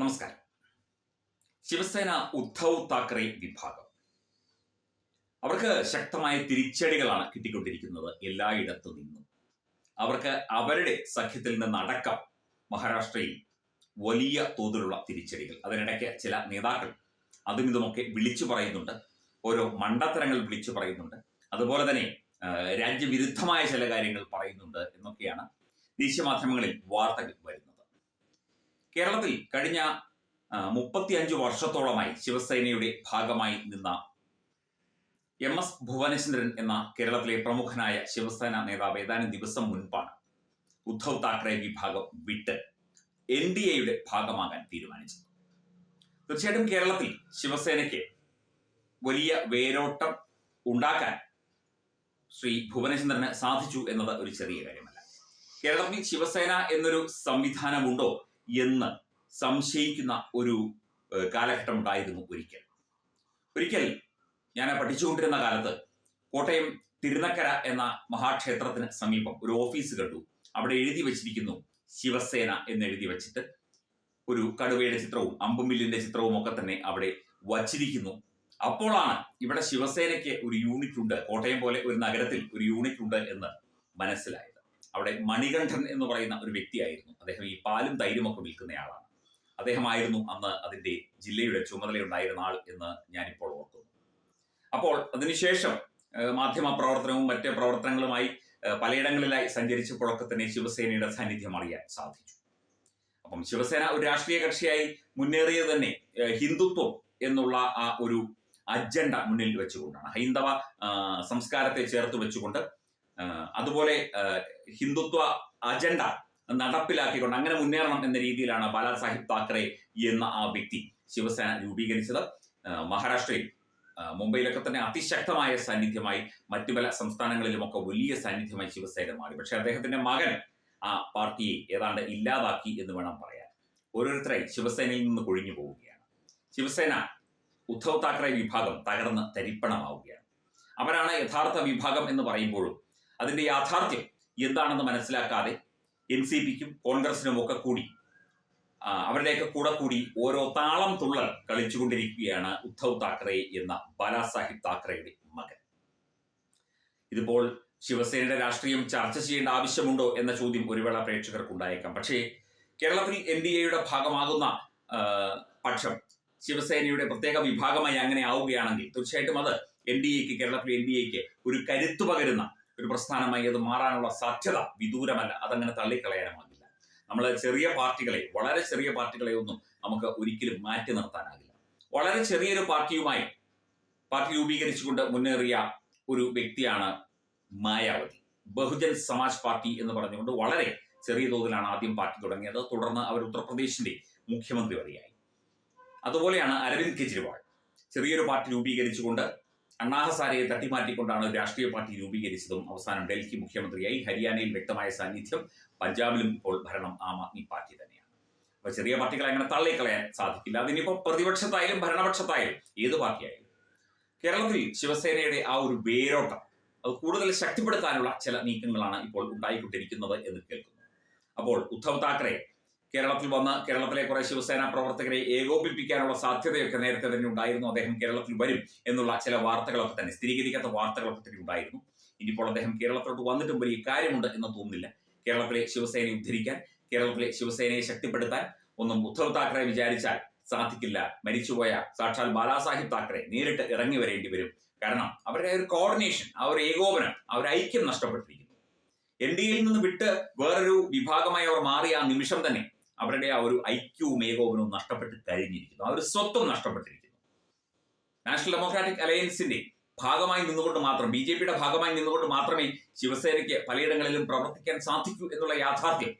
നമസ്കാരം. ശിവസേന ഉദ്ധവ് താക്കറെ വിഭാഗം. അവർക്ക് ശക്തമായ തിരിച്ചടികളാണ് കിട്ടിക്കൊണ്ടിരിക്കുന്നത് എല്ലായിടത്തു നിന്നും. അവർക്ക് അവരുടെ സഖ്യത്തിൽ നിന്നടക്കം മഹാരാഷ്ട്രയിൽ വലിയ തോതിലുള്ള തിരിച്ചടികൾ. അതിനിടയ്ക്ക് ചില നേതാക്കൾ അതും ഇതുമൊക്കെ വിളിച്ചു പറയുന്നുണ്ട്. ഓരോ മണ്ടത്തരങ്ങൾ വിളിച്ചു പറയുന്നുണ്ട്. അതുപോലെ തന്നെ രാജ്യവിരുദ്ധമായ ചില കാര്യങ്ങൾ പറയുന്നുണ്ട് എന്നൊക്കെയാണ് ദേശീയ മാധ്യമങ്ങളിൽ വാർത്തകൾ വരുന്നത്. കേരളത്തിൽ കഴിഞ്ഞ മുപ്പത്തിയഞ്ചു വർഷത്തോളമായി ശിവസേനയുടെ ഭാഗമായി നിന്ന എം എസ് ഭുവനേശ്വരൻ എന്ന കേരളത്തിലെ പ്രമുഖനായ ശിവസേന നേതാവ് ഏതാനും ദിവസം മുൻപാണ് ഉദ്ധവ് താക്കറെ വിഭാഗം വിട്ട് എൻ ഡി എയുടെ ഭാഗമാകാൻ തീരുമാനിച്ചത്. തീർച്ചയായിട്ടും കേരളത്തിൽ ശിവസേനയ്ക്ക് വലിയ വേരോട്ടം ഉണ്ടാക്കാൻ ശ്രീ ഭുവനേശ്വരന് സാധിച്ചു എന്നത് ഒരു ചെറിയ കാര്യമല്ല. കേരളത്തിൽ ശിവസേന എന്നൊരു സംവിധാനമുണ്ടോ? എന്ന് സംശയിക്കുന്ന ഒരു കാലഘട്ടം ഉണ്ടായിരുന്നു ഒരിക്കൽ. ഒരിക്കൽ ഞാൻ പഠിച്ചുകൊണ്ടിരുന്ന കാലത്ത് കോട്ടയം തിരുനക്കര എന്ന മഹാക്ഷേത്രത്തിന് സമീപം ഒരു ഓഫീസ് കണ്ടു. അവിടെ എഴുതി വെച്ചിരിക്കുന്നു ശിവസേന എന്ന് എഴുതി വെച്ചിട്ട്. ഒരു കടുവയുടെ ചിത്രവും അമ്പുമില്ലിന്റെ ചിത്രവും ഒക്കെ തന്നെ അവിടെ വച്ചിരിക്കുന്നു. അപ്പോഴാണ് ഇവിടെ ശിവസേനയ്ക്ക് ഒരു യൂണിറ്റ് ഉണ്ട് കോട്ടയം പോലെ ഒരു നഗരത്തിൽ ഒരു യൂണിറ്റ് ഉണ്ട് എന്ന് മനസ്സിലായത്. അവിടെ മണികണ്ഠൻ എന്ന് പറയുന്ന ഒരു വ്യക്തിയായിരുന്നു. അദ്ദേഹം ഈ പാലും തൈരും ഒക്കെ വിൽക്കുന്നയാളാണ്. അദ്ദേഹമായിരുന്നു അന്ന് അതിന്റെ ജില്ലയുടെ ചുമതലയുണ്ടായിരുന്ന ആൾ എന്ന് ഞാനിപ്പോൾ ഓർക്കുന്നു. അപ്പോൾ അതിനുശേഷം മാധ്യമ പ്രവർത്തനവും മറ്റ് പ്രവർത്തനങ്ങളുമായി പലയിടങ്ങളിലായി സഞ്ചരിച്ചപ്പോഴൊക്കെ തന്നെ ശിവസേനയുടെ സാന്നിധ്യം അറിയാൻ സാധിച്ചു. അപ്പം ശിവസേന ഒരു രാഷ്ട്രീയ കക്ഷിയായി മുന്നേറിയത് തന്നെ ഹിന്ദുത്വം എന്നുള്ള ആ ഒരു അജണ്ട മുന്നിൽ വെച്ചുകൊണ്ടാണ്. ഹൈന്ദവ സംസ്കാരത്തെ ചേർത്ത് വെച്ചുകൊണ്ട് അതുപോലെ ഹിന്ദുത്വ അജണ്ട നടപ്പിലാക്കിക്കൊണ്ട് അങ്ങനെ മുന്നേറണം എന്ന രീതിയിലാണ് ബാലാ സാഹിബ് താക്കറെ എന്ന ആ വ്യക്തി ശിവസേന രൂപീകരിച്ചത്. മഹാരാഷ്ട്രയിൽ മുംബൈയിലൊക്കെ തന്നെ അതിശക്തമായ സാന്നിധ്യമായി മറ്റു പല സംസ്ഥാനങ്ങളിലുമൊക്കെ വലിയ സാന്നിധ്യമായി ശിവസേന മാറി. പക്ഷെ അദ്ദേഹത്തിന്റെ മകൻ ആ പാർട്ടിയെ ഏതാണ്ട് ഇല്ലാതാക്കി എന്ന് വേണം പറയാൻ. ഓരോരുത്തരായി ശിവസേനയിൽ നിന്ന് കൊഴിഞ്ഞു പോവുകയാണ്. ശിവസേന ഉദ്ധവ് താക്കറെ വിഭാഗം തകർന്ന് തരിപ്പണമാവുകയാണ്. അവരാണ് യഥാർത്ഥ വിഭാഗം എന്ന് പറയുമ്പോഴും അതിന്റെ യാഥാർത്ഥ്യം എന്താണെന്ന് മനസ്സിലാക്കാതെ എൻ സി പിക്കും കോൺഗ്രസിനും ഒക്കെ കൂടി അവരുടെയൊക്കെ കൂടെ കൂടി ഓരോ താളം തുള്ളൽ കളിച്ചുകൊണ്ടിരിക്കുകയാണ് ഉദ്ധവ് താക്കറെ എന്ന ബാലാസാഹിബ് താക്കറെയുടെ മകൻ. ഇതിപ്പോൾ ശിവസേനയുടെ രാഷ്ട്രീയം ചർച്ച ചെയ്യേണ്ട ആവശ്യമുണ്ടോ എന്ന ചോദ്യം ഒരു വേള പ്രേക്ഷകർക്ക് ഉണ്ടായേക്കാം പക്ഷേ കേരളത്തിൽ എൻ ഡി എയുടെ ഭാഗമാകുന്ന പക്ഷം ശിവസേനയുടെ പ്രത്യേക വിഭാഗമായി അങ്ങനെ ആവുകയാണെങ്കിൽ തീർച്ചയായിട്ടും അത് എൻ ഡി എക്ക് കേരളത്തിലെ എൻ ഡി എക്ക് ഒരു കരുത്തു പകരുന്ന ഒരു പ്രസ്ഥാനമായി അത് മാറാനുള്ള സാധ്യത വിദൂരമല്ല. അതങ്ങനെ തള്ളിക്കളയാനുമാകില്ല നമ്മൾ ചെറിയ പാർട്ടികളെ വളരെ ചെറിയ പാർട്ടികളെ ഒന്നും നമുക്ക് ഒരിക്കലും മാറ്റി നിർത്താനാകില്ല. വളരെ ചെറിയൊരു പാർട്ടിയുമായി പാർട്ടി രൂപീകരിച്ചുകൊണ്ട് മുന്നേറിയ ഒരു വ്യക്തിയാണ് മായാവതി. ബഹുജൻ സമാജ് പാർട്ടി എന്ന് പറഞ്ഞുകൊണ്ട് വളരെ ചെറിയ തോതിലാണ് ആദ്യം പാർട്ടി തുടങ്ങിയത്. തുടർന്ന് അവർ ഉത്തർപ്രദേശിന്റെ മുഖ്യമന്ത്രി വരെയായി അതുപോലെയാണ് അരവിന്ദ് കെജ്രിവാൾ. ചെറിയൊരു പാർട്ടി രൂപീകരിച്ചുകൊണ്ട് അണ്ണാ ഹസാരയെ തട്ടിമാറ്റിക്കൊണ്ടാണ് രാഷ്ട്രീയ പാർട്ടി രൂപീകരിച്ചതും അവസാനം ഡൽഹി മുഖ്യമന്ത്രിയായി ഹരിയാനയിൽ വ്യക്തമായ സാന്നിധ്യം പഞ്ചാബിലും ഇപ്പോൾ ഭരണം ആം ആദ്മി പാർട്ടി തന്നെയാണ്. അപ്പൊ ചെറിയ പാർട്ടികളെ അങ്ങനെ തള്ളിക്കളയാൻ സാധിക്കില്ല. അതിനിപ്പോ പ്രതിപക്ഷത്തായാലും ഭരണപക്ഷത്തായാലും ഏത് പാർട്ടിയായാലും. കേരളത്തിൽ ശിവസേനയുടെ ആ ഒരു വേരോട്ടം അത് കൂടുതൽ ശക്തിപ്പെടുത്താനുള്ള ചില നീക്കങ്ങളാണ് ഇപ്പോൾ ഉണ്ടായിക്കൊണ്ടിരിക്കുന്നത് എന്ന് കേൾക്കുന്നു. അപ്പോൾ ഉദ്ധവ് താക്കറെ കേരളത്തിൽ വന്ന് കേരളത്തിലെ കുറെ ശിവസേന പ്രവർത്തകരെ ഏകോപിപ്പിക്കാനുള്ള സാധ്യതയൊക്കെ നേരത്തെ തന്നെ ഉണ്ടായിരുന്നു. അദ്ദേഹം കേരളത്തിൽ വരും എന്നുള്ള ചില വാർത്തകളൊക്കെ തന്നെ സ്ഥിരീകരിക്കാത്ത വാർത്തകളൊക്കെ തന്നെ ഉണ്ടായിരുന്നു. ഇനിയിപ്പോൾ അദ്ദേഹം കേരളത്തിലോട്ട് വന്നിട്ടും വലിയ കാര്യമുണ്ട് എന്ന് തോന്നുന്നില്ല. കേരളത്തിലെ ശിവസേനയെ ഉദ്ധരിക്കാൻ കേരളത്തിലെ ശിവസേനയെ ശക്തിപ്പെടുത്താൻ ഒന്നും ഉദ്ധവ് താക്കറെ വിചാരിച്ചാൽ സാധിക്കില്ല. മരിച്ചുപോയ സാക്ഷാൽ ബാലാസാഹിബ് താക്കറെ നേരിട്ട് ഇറങ്ങി വരേണ്ടി വരും. കാരണം അവരുടെ ഒരു കോർഡിനേഷൻ ആ ഒരു ഏകോപനം ആ ഒരു ഐക്യം നഷ്ടപ്പെട്ടിരിക്കുന്നു. എൻ ഡി എയിൽ നിന്ന് വിട്ട് വേറൊരു വിഭാഗമായി അവർ മാറിയ ആ നിമിഷം തന്നെ അവരുടെ ആ ഒരു ഐക്യവും ഏകോപനവും നഷ്ടപ്പെട്ട് കഴിഞ്ഞിരിക്കുന്നു. ആ ഒരു സ്വത്വം നഷ്ടപ്പെട്ടിരിക്കുന്നു. നാഷണൽ ഡെമോക്രാറ്റിക് അലയൻസിന്റെ ഭാഗമായി നിന്നുകൊണ്ട് മാത്രം ബി ജെ പിയുടെ ഭാഗമായി നിന്നുകൊണ്ട് മാത്രമേ ശിവസേനയ്ക്ക് പലയിടങ്ങളിലും പ്രവർത്തിക്കാൻ സാധിക്കൂ എന്നുള്ള യാഥാർത്ഥ്യം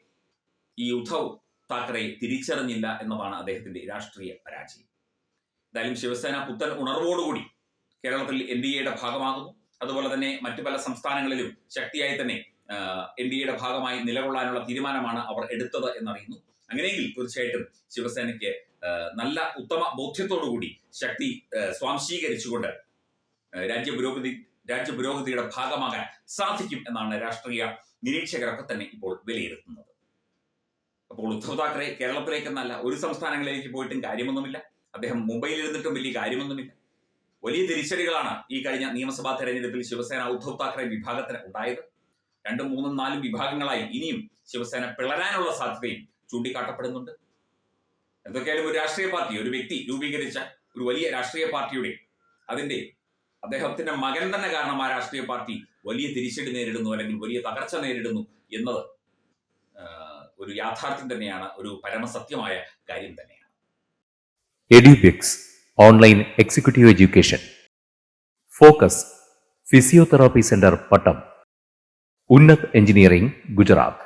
ഈ ഉദ്ധവ് താക്കറെ തിരിച്ചറിഞ്ഞില്ല എന്നതാണ് അദ്ദേഹത്തിന്റെ രാഷ്ട്രീയ പരാജയം. എന്തായാലും ശിവസേന പുത്തൻ ഉണർവോടുകൂടി കേരളത്തിൽ എൻ ഡി എയുടെ ഭാഗമാകുന്നു. അതുപോലെ തന്നെ മറ്റു പല സംസ്ഥാനങ്ങളിലും ശക്തിയായി തന്നെ എൻ ഡി എയുടെ ഭാഗമായി നിലകൊള്ളാനുള്ള തീരുമാനമാണ് അവർ എടുത്തത് എന്നറിയുന്നു. അങ്ങനെയെങ്കിൽ തീർച്ചയായിട്ടും ശിവസേനയ്ക്ക് നല്ല ഉത്തമ ബോധ്യത്തോടുകൂടി ശക്തി സ്വാംശീകരിച്ചുകൊണ്ട് രാജ്യ പുരോഗതി രാജ്യ പുരോഗതിയുടെ ഭാഗമാകാൻ സാധിക്കും എന്നാണ് രാഷ്ട്രീയ നിരീക്ഷകരൊക്കെ തന്നെ ഇപ്പോൾ വിലയിരുത്തുന്നത്. അപ്പോൾ ഉദ്ധവ് താക്കറെ കേരളത്തിലേക്കെന്നല്ല ഒരു സംസ്ഥാനങ്ങളിലേക്ക് പോയിട്ടും കാര്യമൊന്നുമില്ല. അദ്ദേഹം മുംബൈയിൽ ഇരുന്നിട്ടും വലിയ കാര്യമൊന്നുമില്ല. വലിയ തിരിച്ചടികളാണ് ഈ കഴിഞ്ഞ നിയമസഭാ തെരഞ്ഞെടുപ്പിൽ ശിവസേന ഉദ്ധവ് താക്കറെ വിഭാഗത്തിന് ഉണ്ടായത്. രണ്ടും മൂന്നും നാലും വിഭാഗങ്ങളായി ഇനിയും ശിവസേന പിളരാനുള്ള സാധ്യതയും ചൂണ്ടിക്കാട്ടപ്പെടുന്നുണ്ട്. എന്തൊക്കെയായാലും ഒരു രാഷ്ട്രീയ പാർട്ടി ഒരു വ്യക്തി രൂപീകരിച്ച ഒരു വലിയ രാഷ്ട്രീയ പാർട്ടിയുടെ അതിന്റെ അദ്ദേഹത്തിന്റെ മകൻ തന്നെ കാരണം ആ രാഷ്ട്രീയ പാർട്ടി വലിയ തിരിച്ചടി നേരിടുന്നു അല്ലെങ്കിൽ വലിയ തകർച്ച നേരിടുന്നു എന്നത് ഒരു യാഥാർത്ഥ്യം തന്നെയാണ് ഒരു പരമസത്യമായ കാര്യം തന്നെയാണ്. Online executive education focus physiotherapy centre പട്ടം ഉന്നത് എഞ്ചിനീയറിംഗ് ഗുജറാത്ത്